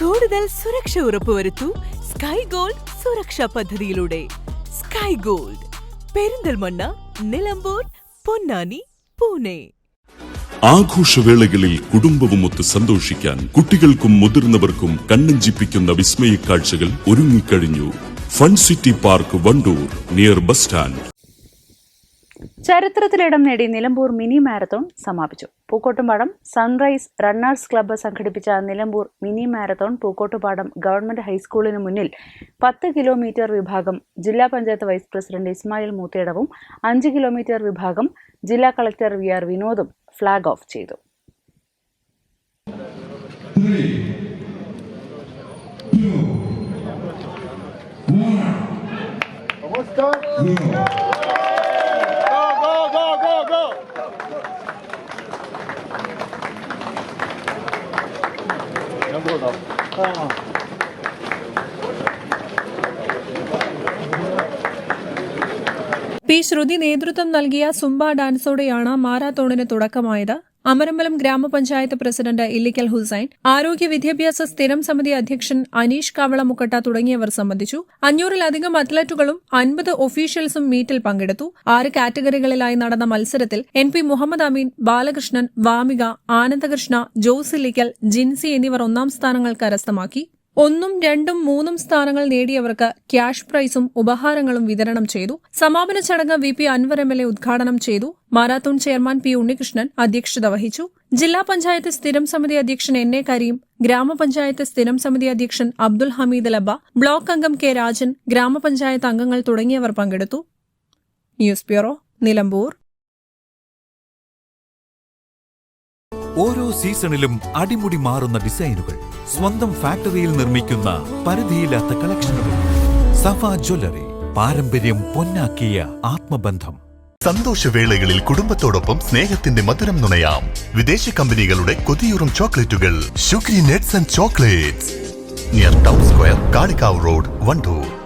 കൂടുതൽ സുരക്ഷ ഉറപ്പുവരുത്തൂ sky Gold സുരക്ഷാ പദ്ധതിയിലൂടെ. Sky Gold Perinthalmanna Nilambur Ponnani Pune. ആഘോഷവേളകളിൽ കുടുംബവുമൊത്ത് സന്തോഷിക്കാൻ കുട്ടികൾക്കും മുതിർന്നവർക്കും കണ്ണഞ്ചിപ്പിക്കുന്ന വിസ്മയ കാഴ്ചകൾ ഒരുങ്ങിക്കഴിഞ്ഞു. Fun city park Wandoor near bus stand ചരിത്രത്തിലിടം നേടി നിലമ്പൂർ മിനി മാരത്തോൺ സമാപിച്ചു. പൂക്കോട്ടുംപാടം സൺറൈസ് റണ്ണേഴ്സ് ക്ലബ്ബ് സംഘടിപ്പിച്ച Nilambur mini marathon Pookottupadam government ഹൈസ്കൂളിന് മുന്നിൽ പത്ത് കിലോമീറ്റർ വിഭാഗം ജില്ലാ പഞ്ചായത്ത് വൈസ് പ്രസിഡന്റ് ഇസ്മായിൽ മൂത്തേടവും അഞ്ച് കിലോമീറ്റർ വിഭാഗം ജില്ലാ കളക്ടർ വി ആർ വിനോദും ഫ്ളാഗ് ഓഫ് ചെയ്തു. പി ശ്രുതി നേതൃത്വം നൽകിയ സുംബ ഡാൻസോടെയാണ് മാരാത്തോണിന് തുടക്കമായത്. അമരമ്പലം ഗ്രാമപഞ്ചായത്ത് പ്രസിഡന്റ് ഇല്ലിക്കൽ ഹുസൈൻ ആരോഗ്യ വിദ്യാഭ്യാസ സ്ഥിരം സമിതി അധ്യക്ഷൻ അനീഷ് കാവളമുക്കട്ട തുടങ്ങിയവർ സംബന്ധിച്ചു. അഞ്ഞൂറിലധികം അത്ലറ്റുകളും അൻപത് ഒഫീഷ്യൽസും മീറ്റിൽ പങ്കെടുത്തു. ആറ് കാറ്റഗറികളിലായി നടന്ന മത്സരത്തിൽ എൻ പി മുഹമ്മദ് അമീൻ ബാലകൃഷ്ണൻ വാമിക ആനന്ദകൃഷ്ണ ജോസ് ഇല്ലിക്കൽ ജിൻസി എന്നിവർ ഒന്നാം സ്ഥാനങ്ങൾ കരസ്ഥമാക്കി. ഒന്നും രണ്ടും മൂന്നും സ്ഥാനങ്ങൾ നേടിയവർക്ക് ക്യാഷ് പ്രൈസും ഉപഹാരങ്ങളും വിതരണം ചെയ്തു. സമാപന ചടങ്ങ് V P Anvar M L A ഉദ്ഘാടനം ചെയ്തു. മാരാത്തോൺ ചെയർമാൻ പി ഉണ്ണികൃഷ്ണൻ അധ്യക്ഷത വഹിച്ചു. ജില്ലാ പഞ്ചായത്ത് സ്ഥിരം സമിതി അധ്യക്ഷൻ എൻ എ കരീം ഗ്രാമപഞ്ചായത്ത് സ്ഥിരം സമിതി അധ്യക്ഷൻ അബ്ദുൽ ഹമീദ് ലബ ബ്ലോക്ക് അംഗം കെ രാജൻ ഗ്രാമപഞ്ചായത്ത് അംഗങ്ങൾ തുടങ്ങിയവർ പങ്കെടുത്തു. News bureau Nilambur. ഓരോ സീസണിലും അടിമുടി മാറുന്ന ഡിസൈനുകൾ സ്വന്തം ഫാക്ടറിയിൽ നിർമ്മിക്കുന്ന പരിധിയില്ലാത്ത കളക്ഷനുകൾ. സഫ ജ്വല്ലറി പാരമ്പര്യം പൊന്നാക്കിയ ആത്മബന്ധം. സന്തോഷവേളകളിൽ കുടുംബത്തോടൊപ്പം സ്നേഹത്തിന്റെ മധുരം നുണയാം. വിദേശ കമ്പനികളുടെ കൊതിയൂറും ചോക്ലേറ്റുകൾ. Sugary nets and chocolates. Near town square Kalikavu road Wandoor